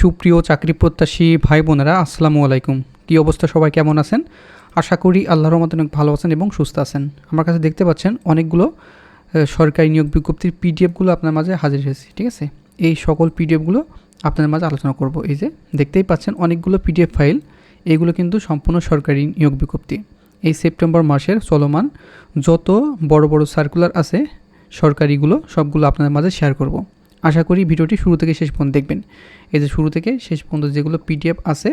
সুপ্রিয় চাকরি প্রত্যাশী ভাই বোনেরা আসসালামু আলাইকুম। কী অবস্থা? সবাই কেমন আছেন? আশা করি আল্লাহর রহমতে অনেক ভালো আছেন এবং সুস্থ আছেন। আমার কাছে দেখতে পাচ্ছেন অনেকগুলো সরকারি নিয়োগ বিজ্ঞপ্তির পিডিএফগুলো আপনার মাঝে হাজির হয়েছে, ঠিক আছে? এই সকল পিডিএফগুলো আপনাদের মাঝে আলোচনা করব। এই যে দেখতেই পাচ্ছেন অনেকগুলো পিডিএফ ফাইল, এগুলো কিন্তু সম্পূর্ণ সরকারি নিয়োগ বিজ্ঞপ্তি। এই সেপ্টেম্বর মাসের চলমান যত বড় বড় সার্কুলার আছে, সরকারিগুলো সবগুলো আপনাদের মাঝে শেয়ার করব। আশা করি ভিডিওটি শুরু থেকে শেষ পর্যন্ত দেখবেন। এই যে শুরু থেকে শেষ পর্যন্ত যেগুলো পিডিএফ আছে,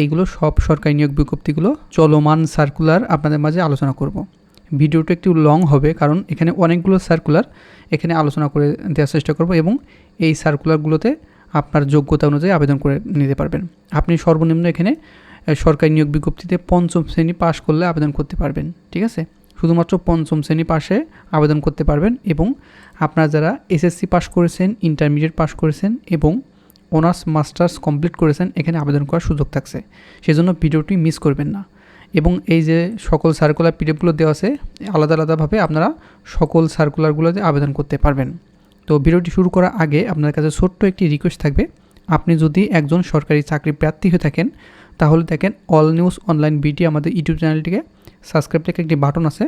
এইগুলো সব সরকারি নিয়োগ বিজ্ঞপ্তিগুলো চলমান সার্কুলার আপনাদের মাঝে আলোচনা করব। ভিডিওটা একটু লং হবে কারণ এখানে অনেকগুলো সার্কুলার এখানে আলোচনা করে দেওয়ার চেষ্টা করব এবং এই সার্কুলারগুলোতে আপনার যোগ্যতা অনুযায়ী আবেদন করে নিতে পারবেন। আপনি সর্বনিম্ন এখানে সরকারি নিয়োগ বিজ্ঞপ্তিতে পঞ্চম শ্রেণি পাশ করলে আবেদন করতে পারবেন, ঠিক আছে? শুধুমাত্র পঞ্চম শ্রেণি পাশে আবেদন করতে পারবেন এবং আপনারা যারা এসএসসি পাস করেছেন ইন্টারমিডিয়েট পাস করেছেন এবং অনার্স মাস্টার্স কমপ্লিট করেছেন, এখানে আবেদন করার সুযোগ থাকছে। সেজন্য ভিডিওটি মিস করবেন না। এবং এই যে সকল সার্কুলার পিডিএফগুলো দেওয়া আছে, আলাদা আলাদাভাবে আপনারা সকল সার্কুলারগুলোতে আবেদন করতে পারবেন। তো ভিডিওটি শুরু করার আগে আপনার কাছে ছোট্ট একটি রিকোয়েস্ট থাকবে। আপনি যদি একজন সরকারি চাকরি প্রার্থী হয়ে থাকেন, তাহলে দেখেন অল নিউজ অনলাইন বিটি আমাদের ইউটিউব চ্যানেলটিকে সাবস্ক্রাইব থেকে একটি বাটন আছে,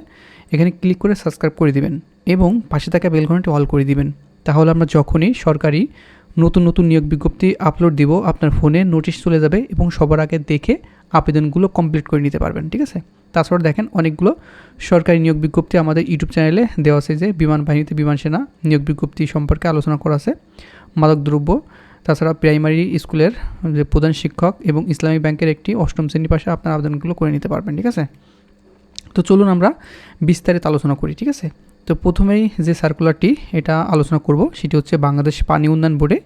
এখানে ক্লিক করে সাবস্ক্রাইব করে দিবেন এবং পাশে থাকা বেলঘনটি অল করে দিবেন। তাহলে আমরা যখনই সরকারি নতুন নতুন নিয়োগ বিজ্ঞপ্তি আপলোড দিব, আপনার ফোনে নোটিশ চলে যাবে এবং সবার আগে দেখে আবেদনগুলো কমপ্লিট করে নিতে পারবেন, ঠিক আছে? তাছাড়া দেখেন অনেকগুলো সরকারি নিয়োগ বিজ্ঞপ্তি আমাদের ইউটিউব চ্যানেলে দেওয়া আছে যে, বিমান বাহিনীতে বিমান সেনা নিয়োগ বিজ্ঞপ্তি সম্পর্কে আলোচনা করা আছে মাদকদ্রব্য তাছাড়া প্রাইমারি স্কুলের যে প্রধান শিক্ষক এবং ইসলামী ব্যাংকের একটি অষ্টম শ্রেণি পাশে আপনার আবেদনগুলো করে নিতে পারবেন, ঠিক আছে? তো চলুন আমরা বিস্তারিত আলোচনা করি, ঠিক আছে? তো প্রথমেই যে সার্কুলারটি এটা আলোচনা করব, সেটি হচ্ছে বাংলাদেশ পানি উন্নয়ন বোর্ডে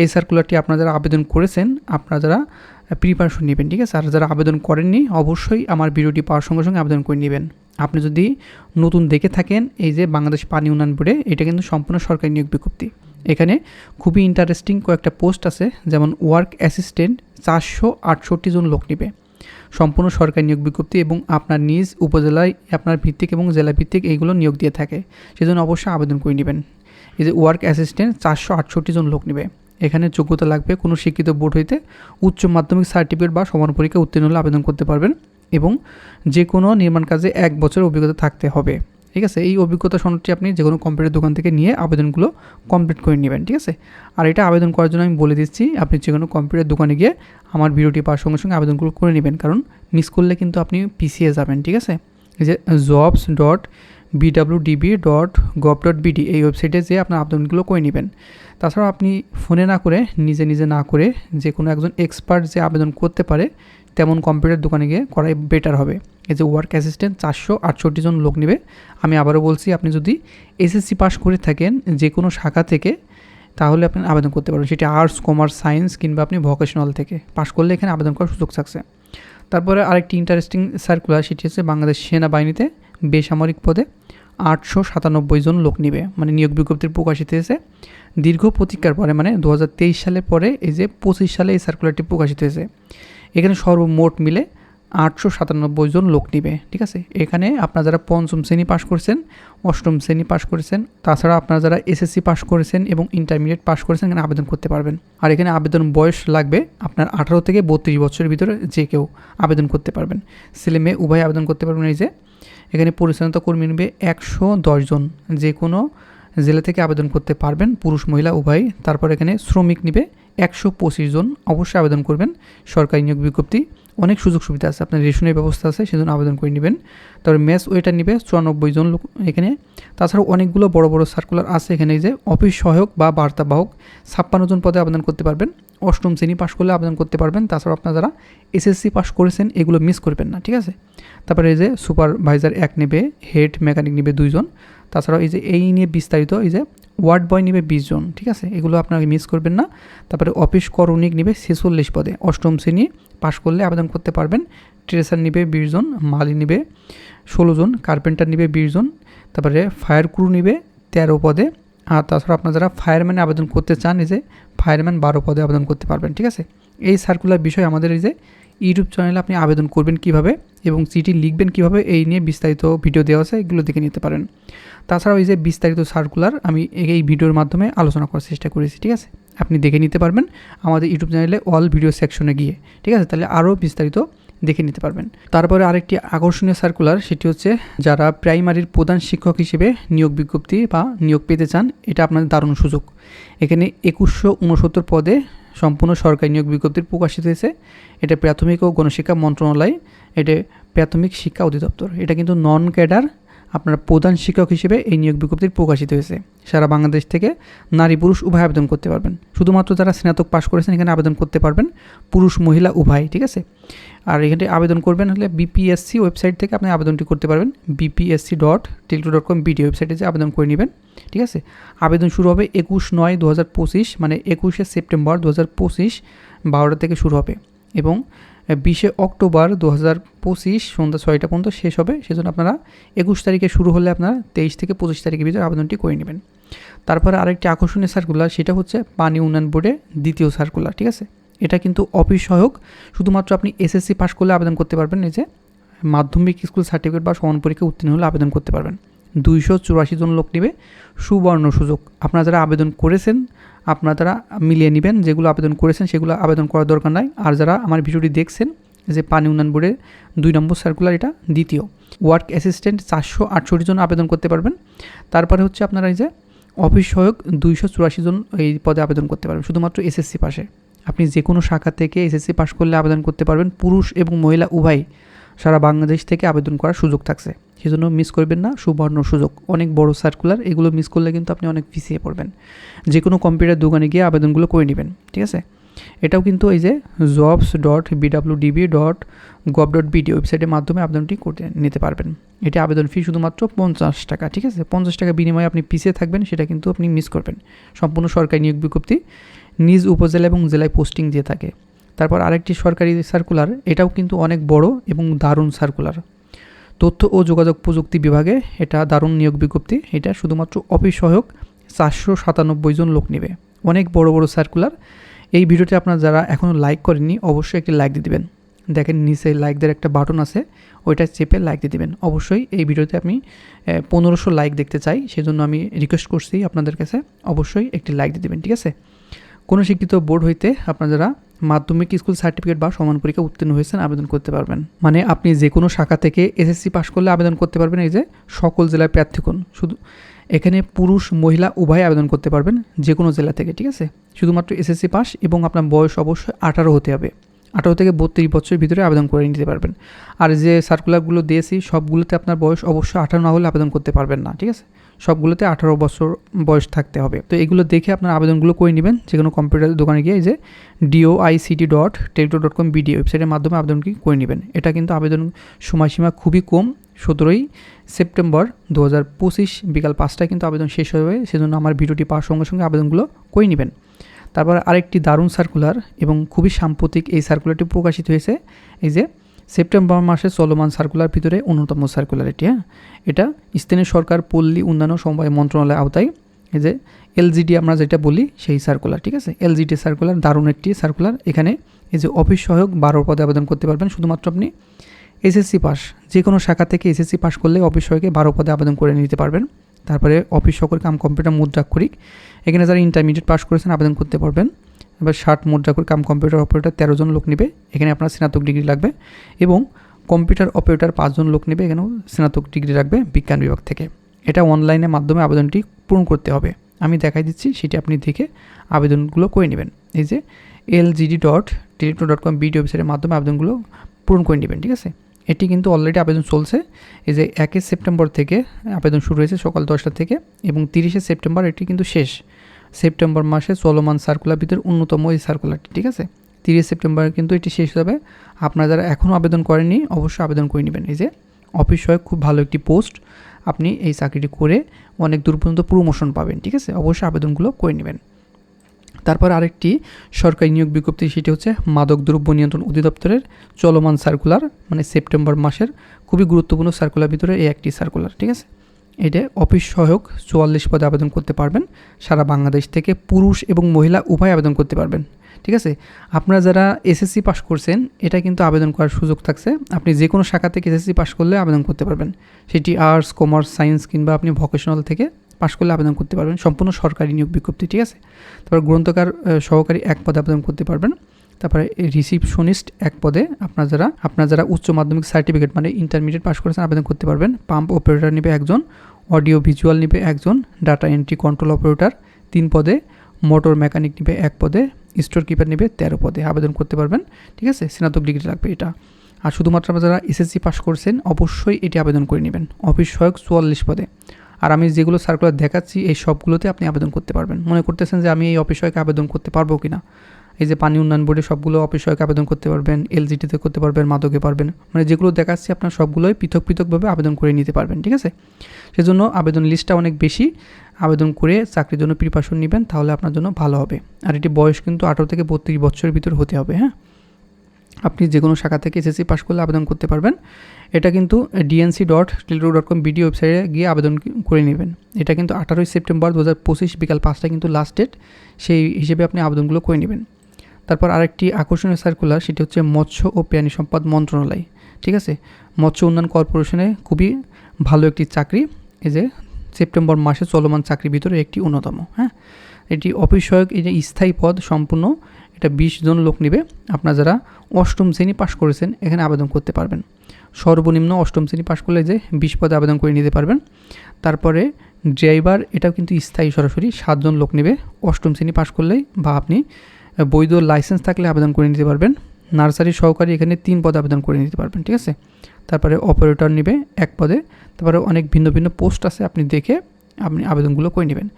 এই সার্কুলারটি আপনারা যারা আবেদন করেছেন, আপনারা যারা প্রিপারেশন নেবেন, ঠিক আছে? আর যারা আবেদন করেননি, অবশ্যই আমার ভিডিওটি পাওয়ার সঙ্গে সঙ্গে আবেদন করে নেবেন। আপনি যদি নতুন দেখে থাকেন, এই যে বাংলাদেশ পানি উন্নয়ন বোর্ডে এটা কিন্তু সম্পূর্ণ সরকারি নিয়োগ বিজ্ঞপ্তি। এখানে খুবই ইন্টারেস্টিং কয়েকটা পোস্ট আছে, যেমন ওয়ার্ক অ্যাসিস্ট্যান্ট চারশো আটষট্টি জন লোক নেবে। সম্পূর্ণ সরকারি নিয়োগ বিজ্ঞপ্তি এবং আপনার নিজ উপজেলায় আপনার ভিত্তিক এবং জেলা ভিত্তিক এইগুলো নিয়োগ দিয়ে থাকে, সেজন্য অবশ্যই আবেদন করে নেবেন। এই যে ওয়ার্ক অ্যাসিস্ট্যান্ট চারশো আটষট্টি জন লোক নেবে। এখানে যোগ্যতা লাগবে কোনো শিক্ষিত বোর্ড হইতে উচ্চ মাধ্যমিক সার্টিফিকেট বা সমান পরীক্ষা উত্তীর্ণ হলে আবেদন করতে পারবেন এবং যে কোনো নির্মাণ কাজে এক বছর অভিজ্ঞতা থাকতে হবে। ঠিক আছে? এই অভিজ্ঞতা সনদটি আপনি যে কোনো কম্পিউটার দোকান থেকে নিয়ে আবেদনগুলো কমপ্লিট করে নেবেন, ঠিক আছে? আর এটা আবেদন করার জন্য আমি বলে দিচ্ছি, আপনি যে কোনো কম্পিউটার দোকানে গিয়ে আমার ভিডিওটি পাওয়ার সঙ্গে সঙ্গে আবেদনগুলো করে নেবেন। কারণ মিস করলে কিন্তু আপনি পিছিয়ে যাবেন, ঠিক আছে? এই যে jobs dot BWDB dot gov dot BD এই ওয়েবসাইটে যেয়ে আপনার আবেদনগুলো করে নেবেন। তাছাড়াও আপনি ফোনে না করে, নিজে নিজে না করে যে কোনো একজন এক্সপার্ট যে আবেদন করতে পারে, তেমন কম্পিউটার দোকানে গিয়ে করাই বেটার হবে। এই যে ওয়ার্ক অ্যাসিস্ট্যান্ট চারশো আটষট্টি জন লোক নেবে। আমি আবারও বলছি, আপনি যদি এসএসসি পাস করে থাকেন যে কোনো শাখা থেকে, তাহলে আপনি আবেদন করতে পারবেন। সেটি আর্টস কমার্স সায়েন্স কিংবা আপনি ভোকেশনাল থেকে পাশ করলে এখানে আবেদন করার সুযোগ থাকছে। তারপরে আরেকটি ইন্টারেস্টিং সার্কুলার সেটি হচ্ছে বাংলাদেশ সেনাবাহিনীতে বেসামরিক পদে আটশো সাতানব্বই জন লোক নেবে। মানে নিয়োগ বিজ্ঞপ্তির প্রকাশিত হয়েছে দীর্ঘ প্রতীক্ষার পরে মানে দু সালের পরে, এই যে পঁচিশ সালে এই সার্কুলারটি প্রকাশিত হয়েছে। এখানে সর্বমোট মিলে আটশো সাতানব্বই জন লোক নিবে, ঠিক আছে? এখানে আপনারা যারা পঞ্চম শ্রেণি পাশ করেছেন, অষ্টম শ্রেণি পাশ করেছেন, তাছাড়া আপনারা যারা এসএসসি পাশ করেছেন এবং ইন্টারমিডিয়েট পাশ করেছেন, এখানে আবেদন করতে পারবেন। আর এখানে আবেদন বয়স লাগবে আপনার আঠারো থেকে বত্রিশ বছরের ভিতরে যে কেউ আবেদন করতে পারবেন। ছেলে মেয়ে উভয় আবেদন করতে পারবেন এই যে। এখানে পরিচালনা কর্মী নেবে একশো দশজন যে কোনো জেলা থেকে আবেদন করতে পারবেন, পুরুষ, মহিলা, উভয়। তারপর এখানে শ্রমিক নিবে একশো পঁচিশ জন। অবশ্যই আবেদন করবেন। সরকারি নিয়োগ বিজ্ঞপ্তি অনেক সুযোগ সুবিধা আছে, আপনার রেশনের ব্যবস্থা আছে, সেজন্য আবেদন করে নেবেন। তারপর ম্যাচ ওয়েটার নেবে, চুরানব্বই জন লোক এখানে। তাছাড়াও অনেকগুলো বড় বড় সার্কুলার আছে এখানে যে অফিস সহায়ক বা বার্তাবাহক, ছাপ্পান্ন জন পদে আবেদন করতে পারবেন। অষ্টম শ্রেণি পাশ করলে আবেদন করতে পারবেন। তাছাড়াও আপনারা যারা এসএসসি পাশ করেছেন, এগুলো মিস করবেন না, ঠিক আছে? তারপরে এই যে সুপারভাইজার এক নেবে হেড মেকানিক নেবে দুইজন। তাছাড়াও এই যে এই নিয়ে বিস্তারিত, এই যে ওয়ার্ড বয় নেবে বিশ জন, ঠিক আছে? এগুলো আপনাকে মিস করবেন না। তারপরে অফিস করণিক নেবে ছেচল্লিশ পদে। অষ্টম শ্রেণি পাশ করলে আবেদন করতে পারবেন। ট্রেসার নেবে বিশ জন, মালি নেবে ষোলো জন, কার্পেন্টার নেবে বিশ জন, তারপরে ফায়ার ক্রু নেবে তেরো পদে। আর তাছাড়া আপনারা যারা ফায়ারম্যানে আবেদন করতে চান, এই যে ফায়ারম্যান বারো পদে আবেদন করতে পারবেন, ঠিক আছে? এই সার্কুলার বিষয় আমাদের এই যে ইউটিউব চ্যানেলে আপনি আবেদন করবেন কীভাবে এবং চিঠি লিখবেন কীভাবে, এই নিয়ে বিস্তারিত ভিডিও দেওয়া আছে, এগুলো দেখে নিতে পারেন। তাছাড়াও এই যে বিস্তারিত সার্কুলার, আমি এই ভিডিওর মাধ্যমে আলোচনা করার চেষ্টা করেছি, ঠিক আছে? আপনি দেখে নিতে পারবেন আমাদের ইউটিউব চ্যানেলে অল ভিডিও সেকশনে গিয়ে, ঠিক আছে? তাহলে আরও বিস্তারিত দেখে নিতে পারবেন। তারপরে আরেকটি আকর্ষণীয় সার্কুলার, সেটি হচ্ছে যারা প্রাইমারির প্রধান শিক্ষক হিসেবে নিয়োগ বিজ্ঞপ্তি বা নিয়োগ পেতে চান, এটা আপনাদের দারুণ সুযোগ। এখানে একুশশো উনসত্তর পদে সম্পূর্ণ সরকারি নিয়োগ বিজ্ঞপ্তির প্রকাশিত হয়েছে। এটা প্রাথমিক ও গণশিক্ষা মন্ত্রণালয়, এটা প্রাথমিক শিক্ষা অধিদপ্তর। এটা কিন্তু নন ক্যাডার আপনার প্রধান শিক্ষক হিসেবে এই নিয়োগ বিজ্ঞপ্তি প্রকাশিত হয়েছে। সারা বাংলাদেশ থেকে নারী পুরুষ উভয় আবেদন করতে পারবেন। শুধুমাত্র যারা স্নাতক পাশ করেছেন এখানে আবেদন করতে পারবেন। পুরুষ, মহিলা, উভয়, ঠিক আছে? আর এখানে আবেদন করবেন হলে বিপিএসসি ওয়েবসাইট থেকে আপনি আবেদনটি করতে পারবেন। BPSC dot teletalk dot com BD ওয়েবসাইটে যে আবেদন করে নেবেন, ঠিক আছে? আবেদন শুরু হবে একুশ নয় দু মানে একুশে সেপ্টেম্বর দু হাজার পঁচিশ, বারোটা থেকে শুরু হবে। এবং বিশে অক্টোবর দু হাজার পঁচিশ সন্ধ্যা ছয়টা পর্যন্ত শেষ হবে। সেজন্য আপনারা একুশ তারিখে শুরু হলে আপনারা তেইশ থেকে পঁচিশ তারিখের ভিতরে আবেদনটি করে নেবেন। তারপরে আরেকটি আকর্ষণীয় সার্কুলার সেটা হচ্ছে পানি উন্নয়ন বোর্ডের দ্বিতীয় সার্কুলার ঠিক আছে? এটা কিন্তু অফিস সহায়ক। শুধুমাত্র আপনি এসএসসি পাশ করলে আবেদন করতে পারবেন, এই যে মাধ্যমিক স্কুল সার্টিফিকেট বা সমান পরীক্ষা উত্তীর্ণ হলে আবেদন করতে পারবেন। দুইশো চুরাশি জন লোক নেবে সুবর্ণ সুযোগ। আপনারা যারা আবেদন করেছেন, আপনারা তারা মিলিয়ে নেবেন। যেগুলো আবেদন করেছেন, সেগুলো আবেদন করার দরকার নাই। আর যারা আমার ভিডিওটি দেখছেন, যে পানি উন্নয়ন বোর্ডের দুই নম্বর সার্কুলার এটা দ্বিতীয়। ওয়ার্ক অ্যাসিস্ট্যান্ট চারশো আটষট্টি জন আবেদন করতে পারবেন। তারপরে হচ্ছে আপনারা এই যে অফিস সহায়ক দুইশো চুরাশি জন এই পদে আবেদন করতে পারবেন, শুধুমাত্র এসএসসি পাশে। আপনি যে কোনো শাখা থেকে এসএসসি পাশ করলে আবেদন করতে পারবেন। পুরুষ এবং মহিলা উভয় সারা বাংলাদেশ থেকে আবেদন করার সুযোগ থাকছে। সেজন্য মিস করবেন না, সুবর্ণ সুযোগ। অনেক বড় সার্কুলার এগুলো মিস করলে কিন্তু আপনি অনেক পিছিয়ে পড়বেন। যে কোনো কম্পিউটার দোকানে গিয়ে আবেদনগুলো করে নেবেন, ঠিক আছে? এটাও কিন্তু এই যে jobs dot BWDB dot gov dot BD ওয়েবসাইটের মাধ্যমে আবেদনটি করতে নিতে পারবেন। এটি আবেদন ফি শুধুমাত্র পঞ্চাশ টাকা, ঠিক আছে? পঞ্চাশ টাকা বিনিময়ে আপনি পিছিয়ে থাকবেন, সেটা কিন্তু আপনি মিস করবেন। সম্পূর্ণ সরকারি নিয়োগ বিজ্ঞপ্তি নিজ উপজেলা এবং জেলায় পোস্টিং দিয়ে থাকে। তারপর আরেকটি সরকারি সার্কুলার এটাও কিন্তু অনেক বড় এবং দারুণ সার্কুলার তথ্য ও যোগাযোগ প্রযুক্তি বিভাগে এটা দারুণ নিয়োগ বিজ্ঞপ্তি, এটা শুধুমাত্র অফিস সহায়ক চারশো সাতানব্বই জন লোক নেবে। অনেক বড় বড় সার্কুলার এই ভিডিওতে আপনারা যারা এখনও লাইক করেননি, অবশ্যই একটি লাইক দিয়ে দেবেন। দেখেন নিচে লাইক দেওয়ার একটা বাটন আছে, ওইটা চেপে লাইক দিয়ে দেবেন। অবশ্যই এই ভিডিওতে আমি পনেরোশো লাইক দেখতে চাই, সেজন্য আমি রিকোয়েস্ট করছি আপনাদের কাছে, অবশ্যই একটি লাইক দিয়ে দেবেন, ঠিক আছে? কোনো শিক্ষিত বোর্ড হইতে আপনারা যারা মাধ্যমিক স্কুল সার্টিফিকেট বা সমান পরীক্ষা উত্তীর্ণ হয়েছেন আবেদন করতে পারবেন। মানে আপনি যে কোনো শাখা থেকে এসএসসি পাস করলে আবেদন করতে পারবেন এই যে সকল জেলায় প্রার্থীগণ। শুধু এখানে পুরুষ, মহিলা উভয় আবেদন করতে পারবেন যে কোনো জেলা থেকে, ঠিক আছে? শুধুমাত্র এসএসসি পাস এবং আপনার বয়স অবশ্যই আঠারো হতে হবে। আঠারো থেকে বত্রিশ বছরের ভিতরে আবেদন করে নিতে পারবেন। আর যে সার্কুলারগুলো দিয়েছি, সবগুলোতে আপনার বয়স অবশ্যই আঠারো না হলে আবেদন করতে পারবেন না, ঠিক আছে? সবগুলোতে আঠারো বছর বয়স থাকতে হবে। তো এগুলো দেখে আপনার আবেদনগুলো করে নেবেন। যে কোনো কম্পিউটার দোকানে গিয়ে যে DO ICT dot teletalk dot com BD ওয়েবসাইটের মাধ্যমে আবেদনটি করে নেবেন। এটা কিন্তু আবেদন সময়সীমা খুবই কম। সতেরোই সেপ্টেম্বর দু হাজার পঁচিশ বিকাল পাঁচটায় কিন্তু আবেদন শেষ হবে। সেজন্য আমার ভিডিওটি পাওয়ার সঙ্গে সঙ্গে আবেদনগুলো করে নেবেন। তারপর আরেকটি দারুণ সার্কুলার এবং খুবই সাম্প্রতিক এই সার্কুলারটি প্রকাশিত হয়েছে। এই যে সেপ্টেম্বর মাসে চলমান সার্কুলার ভিতরে অন্যতম সার্কুলার এটি হ্যাঁ? এটা স্থানীয় সরকার পল্লী উন্নয়ন সমবায় মন্ত্রণালয় আওতায়, এই যে এলজিডি আমরা যেটা বলি সেই সার্কুলার ঠিক আছে? এলজিডি সার্কুলার দারুণ একটি সার্কুলার এখানে এই যে অফিস সহায়ক বারো পদে আবেদন করতে পারবেন শুধুমাত্র আপনি। এসএসসি পাস যে কোনো শাখা থেকে এসএসসি পাস করলে অফিস সহায়কে বারো পদে আবেদন করে নিতে পারবেন। তারপরে অফিস সহকারী কাম কম্পিউটার মুদ্রাক্ষরিক, এখানে যারা ইন্টারমিডিয়েট পাস করেছেন আবেদন করতে পারবেন। এবার ষাট মুদ্রাক্ষরিক কাম কম্পিউটার অপারেটর তেরো জন লোক নেবে, এখানে আপনার স্নাতক ডিগ্রি লাগবে এবং কম্পিউটার অপারেটর পাঁচজন লোক নেবে, এখানেও স্নাতক ডিগ্রি রাখবে বিজ্ঞান বিভাগ থেকে। এটা অনলাইনের মাধ্যমে আবেদনটি পূরণ করতে হবে। আমি দেখাই দিচ্ছি, সেটি আপনি দেখে আবেদনগুলো করে নেবেন। এই যে LGD dot teletalk dot com BD ওয়েবসাইটের মাধ্যমে আবেদনগুলো পূরণ করে নেবেন, ঠিক আছে? এটি কিন্তু অলরেডি আবেদন চলছে। এই যে একই সেপ্টেম্বর থেকে আবেদন শুরু হয়েছে সকাল দশটা থেকে এবং তিরিশে সেপ্টেম্বর এটি কিন্তু শেষ। সেপ্টেম্বর মাসে চলমান সার্কুলার ভিতরে অন্যতম এই সার্কুলারটি ঠিক আছে? তিরিশ সেপ্টেম্বর কিন্তু এটি শেষ হবে। আপনারা যারা এখনও আবেদন করেননি, অবশ্যই আবেদন করে নেবেন। এই যে, অফিস সহায়ক খুব ভালো একটি পোস্ট। আপনি এই চাকরিটি করে অনেক দূর পর্যন্ত প্রমোশন পাবেন, ঠিক আছে? অবশ্যই আবেদনগুলো করে নেবেন। তারপর আরেকটি সরকারি নিয়োগ বিজ্ঞপ্তি, সেটি হচ্ছে মাদক দ্রব্য নিয়ন্ত্রণ অধিদপ্তরের চলমান সার্কুলার মানে সেপ্টেম্বর মাসের খুবই গুরুত্বপূর্ণ সার্কুলার ভিতরে এই একটি সার্কুলার ঠিক আছে? এটা অফিস সহায়ক চুয়াল্লিশ পদে আবেদন করতে পারবেন। সারা বাংলাদেশ থেকে পুরুষ এবং মহিলা উভয় আবেদন করতে পারবেন। ঠিক আছে? আপনারা যারা এসএসসি পাস করছেন, এটা কিন্তু আবেদন করার সুযোগ থাকছে। আপনি যে কোনো শাখা থেকে এসএসসি পাস করলে আবেদন করতে পারবেন। সেটি আর্টস, কমার্স, সায়েন্স কিংবা আপনি ভোকেশনাল থেকে পাশ করলে আবেদন করতে পারবেন। সম্পূর্ণ সরকারি নিয়োগ বিজ্ঞপ্তি, ঠিক আছে? তারপর গ্রন্থকার সহকারী এক পদে আবেদন করতে পারবেন। তারপরে রিসিপশনিস্ট এক পদে আপনার যারা আপনার যারা উচ্চ মাধ্যমিক সার্টিফিকেট মানে ইন্টারমিডিয়েট পাস করেছেন, আবেদন করতে পারবেন। পাম্প অপারেটর নেবে একজন। অডিও ভিজুয়াল নিবে একজন, ডাটা এন্ট্রি কন্ট্রোল অপারেটর তিন পদে, মোটর মেকানিক নিবে এক পদে, স্টোর কিপার নিবে তেরো পদে। আবেদন করতে পারবেন, ঠিক আছে? স্নাতক ডিগ্রি লাগবে এটা। আর শুধুমাত্র যারা এসএসসি পাস করছেন, অবশ্যই এটি আবেদন করে নেবেন। অফিস সহায়ক চুয়াল্লিশ পদে। আর আমি যেগুলো সার্কুলার দেখাচ্ছি, এই সবগুলোতে আপনি আবেদন করতে পারবেন। মনে করতেছেন যে আমি এই অফিস সহায়ক আবেদন করতে পারব কি না এই যে পানি উন্নয়ন বোর্ডে সবগুলো অফিস সহায়ক আবেদন করতে পারবেন এলজিটিতে করতে পারবেন, মাদকে পারবেন মানে যেগুলো দেখাচ্ছি আপনার সবগুলোই পৃথক পৃথকভাবে আবেদন করে নিতে পারবেন, ঠিক আছে? সেজন্য আবেদন লিস্টটা অনেক বেশি, আবেদন করে চাকরির জন্য প্রিপারেশন নেবেন, তাহলে আপনার জন্য ভালো হবে। আর এটি বয়স কিন্তু আঠারো থেকে বত্রিশ বছরের ভিতর হতে হবে হ্যাঁ? আপনি যে কোনো শাখা থেকে এসএসসি পাস করলে আবেদন করতে পারবেন। এটা কিন্তু DNC dot teletalk dot com BD ওয়েবসাইটে গিয়ে আবেদন করে নেবেন। এটা কিন্তু আঠারোই সেপ্টেম্বর দু হাজার পঁচিশ বিকাল পাঁচটা কিন্তু লাস্ট ডেট সেই হিসেবে আপনি আবেদনগুলো করে নেবেন। তারপর আরেকটি আকর্ষণীয় সার্কুলার সেটি হচ্ছে মৎস্য ও প্রাণী সম্পদ মন্ত্রণালয়, ঠিক আছে? মৎস্য উন্নয়ন কর্পোরেশনে খুবই ভালো একটি চাকরি, এই যে সেপ্টেম্বর মাসে চলমান চাকরির ভিতরে একটি অন্যতম হ্যাঁ? এটি অফিস সহায়ক এই যে স্থায়ী পদ সম্পূর্ণ, এটা বিশ জন লোক নেবে। আপনার যারা অষ্টম শ্রেণি পাশ করেছেন, এখানে আবেদন করতে পারবেন। সর্বনিম্ন অষ্টম শ্রেণি পাশ করলে যে বিশ পদে আবেদন করে নিতে পারবেন। তারপরে ড্রাইভার, এটাও কিন্তু স্থায়ী সরাসরি, সাতজন লোক নেবে। অষ্টম শ্রেণি পাশ করলেই বা আপনি বৈধ লাইসেন্স থাকলে আবেদন করে নিতে পারবেন। নার্সারি সহকারী এখানে তিন পদে আবেদন করে নিতে পারবেন, ঠিক আছে? তারপরে অপারেটর নেবে এক পদে। তারপরে অনেক ভিন্ন ভিন্ন পোস্ট আছে, আপনি দেখে আপনি আবেদনগুলো করে নেবেন।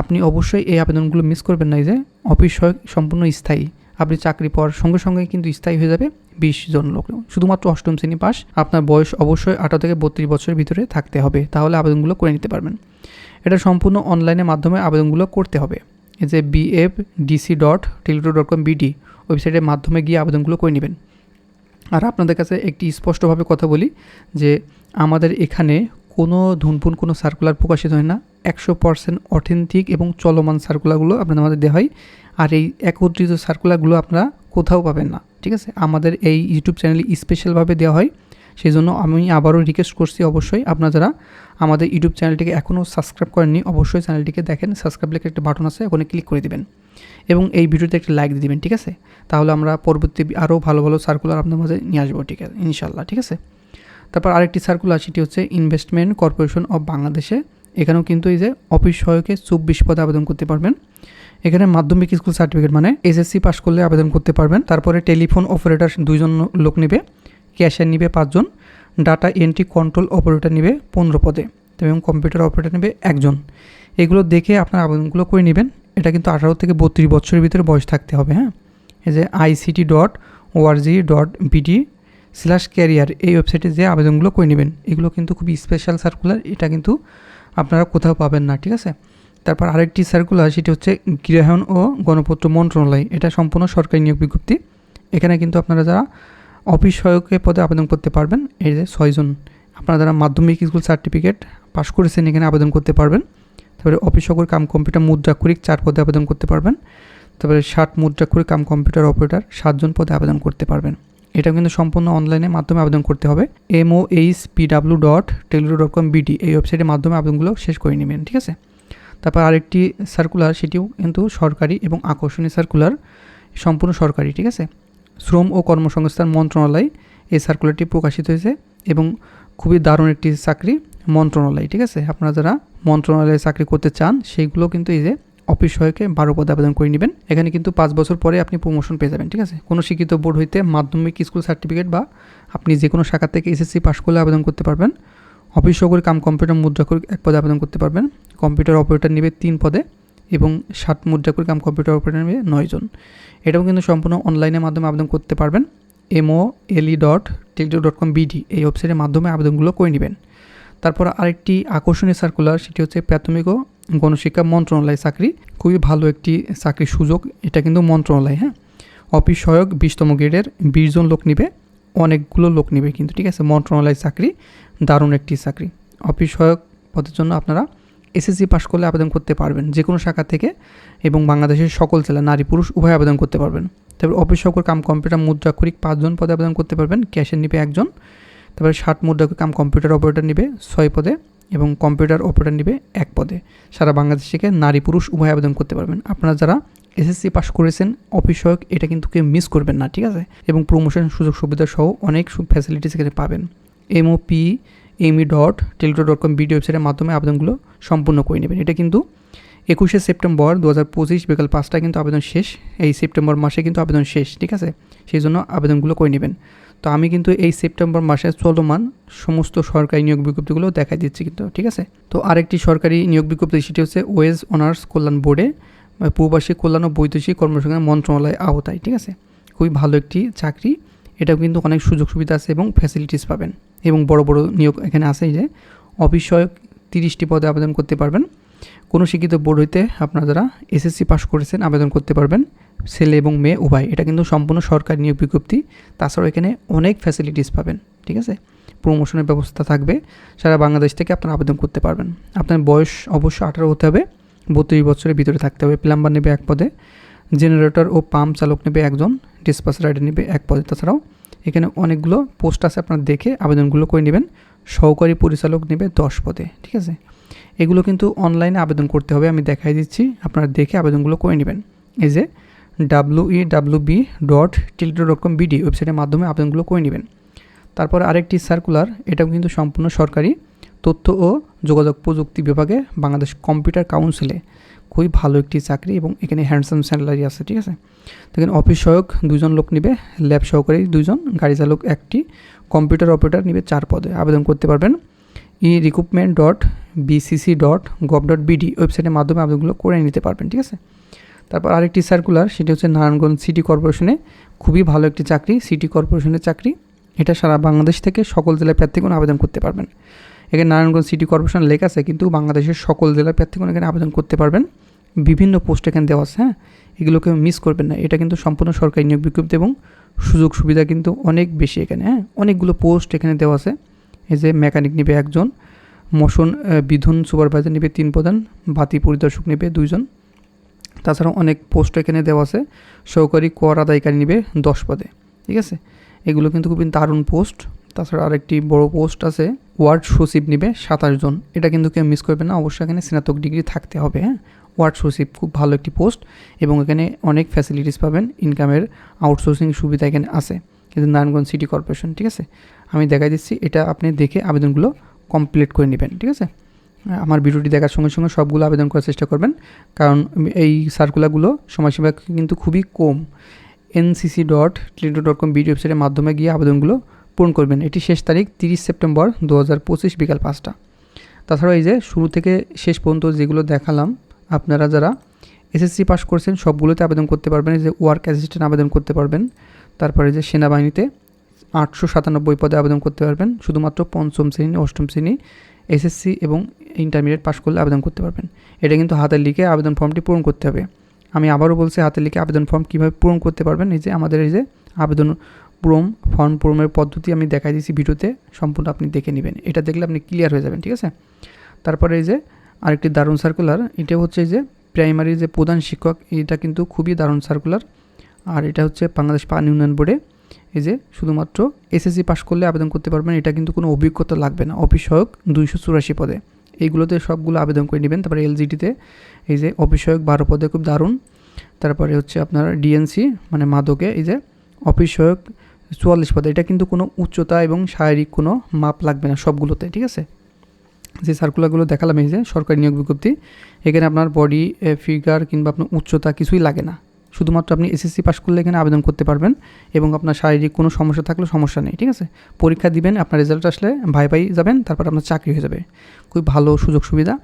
আপনি অবশ্যই এই আবেদনগুলো মিস করবেন না যে অফিস সম্পূর্ণ স্থায়ী। আপনি চাকরি পাওয়ার সঙ্গে সঙ্গে কিন্তু স্থায়ী হয়ে যাবে বিশ জন লোক। শুধুমাত্র অষ্টম শ্রেণি পাস, আপনার বয়স অবশ্যই আঠারো থেকে বত্রিশ বছরের ভিতরে থাকতে হবে। তাহলে আবেদনগুলো করে নিতে পারবেন। এটা সম্পূর্ণ অনলাইনের মাধ্যমে আবেদনগুলো করতে হবে। এই যে BF DC dot teletalk dot com BD ওয়েবসাইটের মাধ্যমে গিয়ে আবেদনগুলো করে নেবেন। আর আপনাদের কাছে একটি স্পষ্টভাবে কথা বলি যে আমাদের এখানে কোনো ধুনপুন, কোনো সার্কুলার প্রকাশিত হয় না। একশো পার্সেন্ট অথেন্টিক এবং চলমান সার্কুলারগুলো আপনাদের আমাদের দেওয়া হয়। আর এই একত্রিত সার্কুলারগুলো আপনারা কোথাও পাবেন না, ঠিক আছে? আমাদের এই ইউটিউব চ্যানেলে স্পেশালভাবে দেওয়া হয়। সেই জন্য আমি আবারও রিকোয়েস্ট করছি অবশ্যই আপনারা যারা আমাদের ইউটিউব চ্যানেলটিকে এখনও সাবস্ক্রাইব করেননি, অবশ্যই চ্যানেলটিকে দেখেন সাবস্ক্রাইব লেখে একটা বাটন আছে, ওখানে ক্লিক করে দিবেন। এবং এই ভিডিওতে একটা লাইক দিয়ে দিবেন, ঠিক আছে? তাহলে আমরা পরবর্তী আরও ভালো ভালো সার্কুলার আপনার মাঝে নিয়ে আসব, ঠিক আছে? ইনশাল্লাহ ঠিক আছে? তারপর আরেকটি সার্কুলার সেটি হচ্ছে ইনভেস্টমেন্ট কর্পোরেশন অফ বাংলাদেশে এখানেও কিন্তু এই যে অফিস সহায়কে চব্বিশ পদে আবেদন করতে পারবেন। এখানে মাধ্যমিক স্কুল সার্টিফিকেট মানে এসএসসি পাস করলে আবেদন করতে পারবেন। তারপরে টেলিফোন অপারেটর দুইজন লোক নেবে। ক্যাশিয়ার নিবে পাঁচজন, ডাটা এন্ট্রি কন্ট্রোল অপারেটর নিবে পনেরো পদে, এবং কম্পিউটার অপারেটর নেবে একজন। এগুলো দেখে আপনার আবেদনগুলো করে নেবেন। এটা কিন্তু আঠারো থেকে বত্রিশ বছরের ভিতরে বয়স থাকতে হবে হ্যাঁ? এই যে ICT dot ORG dot BD slash career এই ওয়েবসাইটে যে আবেদনগুলো করে নেবেন, এগুলো কিন্তু খুবই স্পেশাল সার্কুলার এটা কিন্তু আপনারা কোথাও পাবেন না, ঠিক আছে? তারপর আরেকটি সার্কুলার সেটি হচ্ছে গৃহায়ণ ও গণপত্র মন্ত্রণালয়। এটা সম্পূর্ণ সরকারি নিয়োগ বিজ্ঞপ্তি। এখানে কিন্তু আপনারা যারা অফিস সহায়কের পদে আবেদন করতে পারবেন। এই যে ছয়জন আপনারা যারা মাধ্যমিক স্কুল সার্টিফিকেট পাস করেছেন এখানে আবেদন করতে পারবেন। তারপরে অফিস সহকারী কাম কম্পিউটার মুদ্রাক্ষরিক চার পদে আবেদন করতে পারবেন। তারপরে ষাট মুদ্রাক্ষরিক কাম কম্পিউটার অপারেটর সাতজন পদে আবেদন করতে পারবেন। এটা কিন্তু সম্পূর্ণ অনলাইনের মাধ্যমে আবেদন করতে হবে। MO H P PW dot teletalk dot com BD এই ওয়েবসাইটের মাধ্যমে আবেদনগুলো শেষ করে নেবেন, ঠিক আছে? তারপর আরেকটি সার্কুলার সেটিও কিন্তু সরকারি এবং আকর্ষণীয় সার্কুলার সম্পূর্ণ সরকারি, ঠিক আছে? শ্রম ও কর্মসংস্থান মন্ত্রণালয় এই সার্কুলারটি প্রকাশিত হয়েছে এবং খুবই দারুণ একটি চাকরি মন্ত্রণালয়, ঠিক আছে? আপনারা যারা মন্ত্রণালয়ে চাকরি করতে চান, সেইগুলো কিন্তু এই যে অফিস সহায়কে বারো পদে আবেদন করে নেবেন। এখানে কিন্তু পাঁচ বছর পরে আপনি প্রমোশন পেয়ে যাবেন, ঠিক আছে? কোনো শিক্ষিত বোর্ড হইতে মাধ্যমিক স্কুল সার্টিফিকেট বা আপনি যে কোনো শাখা থেকে এসএসসি পাস করলে আবেদন করতে পারবেন। অফিস সহকারী কাম কম্পিউটার মুদ্রা করে এক পদে আবেদন করতে পারবেন। কম্পিউটার অপারেটর নেবে তিন পদে। এবং ষাট মুদ্রা করে কাম কম্পিউটার অপারেটর নেবে নয়জন এটাও কিন্তু সম্পূর্ণ অনলাইনের মাধ্যমে আবেদন করতে পারবেন। MO LE dot teletalk dot com BD এই ওয়েবসাইটের মাধ্যমে আবেদনগুলো করে নেবেন। তারপর আরেকটি আকর্ষণীয় সার্কুলার সেটি হচ্ছে প্রাথমিক ও গণশিক্ষা মন্ত্রণালয় চাকরি। খুবই ভালো একটি চাকরির সুযোগ, এটা কিন্তু মন্ত্রণালয় হ্যাঁ? অফিস সহায়ক বিশতম গ্রেডের বিশ জন লোক নিবে, অনেকগুলো লোক নিবে কিন্তু, ঠিক আছে? মন্ত্রণালয় চাকরি, দারুণ একটি চাকরি। অফিস সহায়ক পদের জন্য আপনারা এসএসসি পাস করলে আবেদন করতে পারবেন যে কোনো শাখা থেকে এবং বাংলাদেশের সকল জেলা নারী পুরুষ উভয় আবেদন করতে পারবেন। তারপর অফিস সহকার কাম কম্পিউটার মুদ্রাক্ষরিক পাঁচজন পদে আবেদন করতে পারবেন ক্যাশের নিবে একজন। তারপরে ষাট মুদ্রাক্ষরিক কাম কম্পিউটার অপারেটর নিবে ছয় পদে এবং কম্পিউটার অপারেটর নেবে এক পদে। সারা বাংলাদেশ নারী পুরুষ উভয় আবেদন করতে পারবেন। আপনারা যারা এসএসসি পাস করেছেন, অফিস সহায়ক এটা কিন্তু কেউ মিস করবেন না, ঠিক আছে? এবং প্রমোশন সুযোগ সুবিধা সহ অনেক ফ্যাসিলিটিস এখানে পাবেন। MOP ME dot teletalk dot com BD ওয়েবসাইটের মাধ্যমে আবেদনগুলো সম্পূর্ণ করে নেবেন। এটা কিন্তু একুশে সেপ্টেম্বর দু হাজার পঁচিশ, বিকাল পাঁচটা কিন্তু আবেদন শেষ। এই সেপ্টেম্বর মাসে কিন্তু আবেদন শেষ, ঠিক আছে? সেই জন্য আবেদনগুলো করে নেবেন। তো আমি কিন্তু এই সেপ্টেম্বর মাসে চলমান সমস্ত সরকারি নিয়োগ বিজ্ঞপ্তিগুলো দেখা দিচ্ছি কিন্তু, ঠিক আছে? তো আরেকটি সরকারি নিয়োগ বিজ্ঞপ্তি সেটি হচ্ছে ওয়েজ অনার্স কল্যাণ বোর্ডে প্রবাসী কল্যাণ ও বৈদেশিক কর্মসংস্থান মন্ত্রণালয়ের আওতায়, ঠিক আছে? খুবই ভালো একটি চাকরি। এটাও কিন্তু অনেক সুযোগ সুবিধা আছে এবং ফ্যাসিলিটিস পাবেন। এবং বড় বড় নিয়োগ এখানে আছে যে অফিস সহায়ক তিরিশটি পদে আবেদন করতে পারবেন। কোনো শিক্ষিত বোর্ড হইতে আপনারা যারা এসএসসি পাস করেছেন আবেদন করতে পারবেন। ছেলে এবং মেয়ে, উভয়। এটা কিন্তু সম্পূর্ণ সরকারি নিয়োগ বিজ্ঞপ্তি। তাছাড়াও এখানে অনেক ফ্যাসিলিটিস পাবেন, ঠিক আছে? প্রমোশনের ব্যবস্থা থাকবে। সারা বাংলাদেশ থেকে আপনারা আবেদন করতে পারবেন। আপনার বয়স অবশ্যই আঠারো হতে হবে। বত্রিশ বছরের ভিতরে থাকতে হবে। প্লাম্বার নেবে এক পদে। জেনারেটর ও পাম্প চালক নেবে একজন ডিসপাস রাইডার নেবে এক পদে। তাছাড়াও এখানে অনেকগুলো পোস্ট আছে আপনারা দেখে আবেদনগুলো করে নেবেন। সহকারী পরিচালক নেবে দশ পদে, ঠিক আছে? এগুলো কিন্তু অনলাইনে আবেদন করতে হবে, আমি দেখাই দিচ্ছি। আপনারা দেখে আবেদনগুলো করে নেবেন। এই যে W E W B dot teletalk dot com BD ওয়েবসাইটের মাধ্যমে আবেদনগুলো করে নেবেন। তারপর আরেকটি সার্কুলার, এটাও কিন্তু সম্পূর্ণ সরকারি। তথ্য ও যোগাযোগ প্রযুক্তি বিভাগে বাংলাদেশ কম্পিউটার কাউন্সিলে খুবই ভালো একটি চাকরি এবং এখানে হ্যান্ডসাম স্যালারি আছে, ঠিক আছে? দেখেন অফিস সহায়ক দুজন লোক নেবে ল্যাব সহকারী দুজন গাড়ি চালক একটি কম্পিউটার অপারেটর নেবে চার পদে। আবেদন করতে পারবেন e recruitment dot BCC dot gov dot BD ওয়েবসাইটের মাধ্যমে আবেদনগুলো করে নিতে পারবেন, ঠিক আছে? তারপর আরেকটি সার্কুলার সেটি হচ্ছে নারায়ণগঞ্জ সিটি কর্পোরেশনে খুবই ভালো একটি চাকরি সিটি কর্পোরেশনের চাকরি। এটা সারা বাংলাদেশ থেকে সকল জেলায় প্রার্থীগণ আবেদন করতে পারবেন। এখানে নারায়ণগঞ্জ সিটি কর্পোরেশন লেখা আছে, কিন্তু বাংলাদেশের সকল জেলার প্রার্থীগণ এখানে আবেদন করতে পারবেন। বিভিন্ন পোস্ট এখানে দেওয়া আছে হ্যাঁ? এগুলোকে মিস করবেন না। এটা কিন্তু সম্পূর্ণ সরকারি নিয়োগ বিজ্ঞপ্তি এবং সুযোগ সুবিধা কিন্তু অনেক বেশি এখানে হ্যাঁ? অনেকগুলো পোস্ট এখানে দেওয়া আছে। এই যে মেকানিক নেবে একজন, মোশন বিধুন সুপারভাইজার নেবে তিন প্রধান, বাতি পরিদর্শক নেবে দুইজন। তাছাড়াও অনেক পোস্ট এখানে দেওয়া আছে, সহকারী কর আদায়কারী নেবে দশ পদে, ঠিক আছে? এগুলো কিন্তু খুবই দারুণ পোস্ট। তাছাড়া আরেকটি বড় পোস্ট আছে, ওয়ার্ড সচিব নেবে সাতাশ জন। এটা কিন্তু কেউ মিস করবে না, অবশ্যই এখানে স্নাতক ডিগ্রি থাকতে হবে হ্যাঁ? ওয়ার্ড সচিব, খুব ভালো একটি পোস্ট এবং এখানে অনেক ফ্যাসিলিটিস পাবেন ইনকামের আউটসোর্সিং সুবিধা এখানে আছে। কিন্তু নারায়ণগঞ্জ সিটি কর্পোরেশন ঠিক আছে? আমি দেখাই দিচ্ছি, এটা আপনি দেখে আবেদনগুলো কমপ্লিট করে নেবেন, ঠিক আছে? আমার ভিডিওটি দেখার সঙ্গে সঙ্গে সবগুলো আবেদন করার চেষ্টা করবেন, কারণ এই সার্কুলারগুলো সময়সীমা কিন্তু খুবই কম। NCC dot teletalk dot com BD ওয়েবসাইটের মাধ্যমে গিয়ে আবেদনগুলো পূরণ করবেন। এটি শেষ তারিখ তিরিশ সেপ্টেম্বর দু হাজার পঁচিশ বিকাল পাঁচটা। তাছাড়াও এই যে শুরু থেকে শেষ পর্যন্ত যেগুলো দেখালাম, আপনারা যারা এসএসসি পাস করছেন সবগুলোতে আবেদন করতে পারবেন। যে ওয়ার্ক অ্যাসিস্ট্যান্ট আবেদন করতে পারবেন। তারপরে যে সেনাবাহিনীতে আটশো সাতানব্বই পদে আবেদন করতে পারবেন। শুধুমাত্র পঞ্চম শ্রেণি, অষ্টম শ্রেণি, এসএসসি এবং ইন্টারমিডিয়েট পাস করলে আবেদন করতে পারবেন। এটা কিন্তু হাতের লিখে আবেদন ফর্মটি পূরণ করতে হবে। আমি আবারও বলছি, হাতের লিখে আবেদন ফর্ম কীভাবে পূরণ করতে পারবেন? এই যে আমাদের এই যে আবেদন পূরণ ফর্ম পূরণের পদ্ধতি আমি দেখাই দিয়েছি ভিডিওতে, সম্পূর্ণ আপনি দেখে নেবেন। এটা দেখলে আপনি ক্লিয়ার হয়ে যাবেন, ঠিক আছে? তারপরে এই যে আরেকটি দারুণ সার্কুলার এটা হচ্ছে যে প্রাইমারি যে প্রধান শিক্ষক, এটা কিন্তু খুবই দারুণ সার্কুলার আর এটা হচ্ছে বাংলাদেশ পানি উন্নয়ন বোর্ডে, এই যে শুধুমাত্র এসএসসি পাস করলে আবেদন করতে পারবেন, এটা কিন্তু কোনো অভিজ্ঞতা লাগবে না। অফিস সহায়ক দুইশো চুরাশি পদে। এইগুলোতে সবগুলো আবেদন করে নেবেন। তারপরে এলজিডিতে এই যে অফিস সহায়ক বারো পদে, খুব দারুণ। তারপরে হচ্ছে আপনার ডিএনসি মানে মাদকে, এই যে অফিস সহায়ক চুয়াল্লিশ পদে। এটা কিন্তু কোনো উচ্চতা এবং শারীরিক কোনো মাপ লাগবে না সবগুলোতে, ঠিক আছে? যে সার্কুলারগুলো দেখালাম, এই যে সরকারি নিয়োগ বিজ্ঞপ্তি, এখানে আপনার বডি ফিগার কিংবা আপনার উচ্চতা কিছুই লাগে না। শুধুমাত্র আপনি এসএসসি পাস করলে এখানে আবেদন করতে পারবেন এবং আপনার শারীরিক কোনো সমস্যা থাকলে সমস্যা নেই, ঠিক আছে? পরীক্ষা দিবেন, আপনার রেজাল্ট আসলে ভাই ভাই যাবেন, তারপর আপনার চাকরি হয়ে যাবে। খুবই ভালো সুযোগ সুবিধা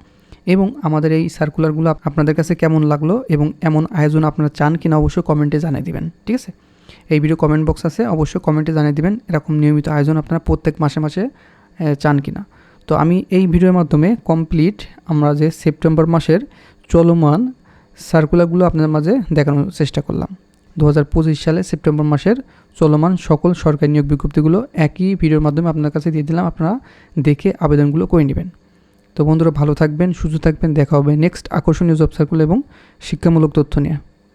এবং আমাদের এই সার্কুলারগুলো আপনাদের কাছে কেমন লাগল এবং এমন আয়োজন আপনারা চান কিনা অবশ্যই কমেন্টে জানিয়ে দিবেন, ঠিক আছে? এই ভিডিও কমেন্ট বক্স আছে, অবশ্যই কমেন্টে জানিয়ে দিবেন এরকম নিয়মিত আয়োজন আপনারা প্রত্যেক মাসে মাসে চান কিনা। তো আমি এই ভিডিওর মাধ্যমে কমপ্লিট আমরা যে সেপ্টেম্বর মাসের চলমান সার্কুলারগুলো আপনাদের মাঝে দেখানোর চেষ্টা করলাম। দু হাজার পঁচিশ সালে সেপ্টেম্বর মাসের চলমান সকল সরকারি নিয়োগ বিজ্ঞপ্তিগুলো একই ভিডিওর মাধ্যমে আপনার কাছে দিয়ে দিলাম, আপনারা দেখে আবেদনগুলো করে নেবেন। তো বন্ধুরা ভালো থাকবেন, সুস্থ থাকবেন, দেখা হবে নেক্সট আকর্ষণীয় জব সার্কুল এবং শিক্ষামূলক তথ্য নিয়ে।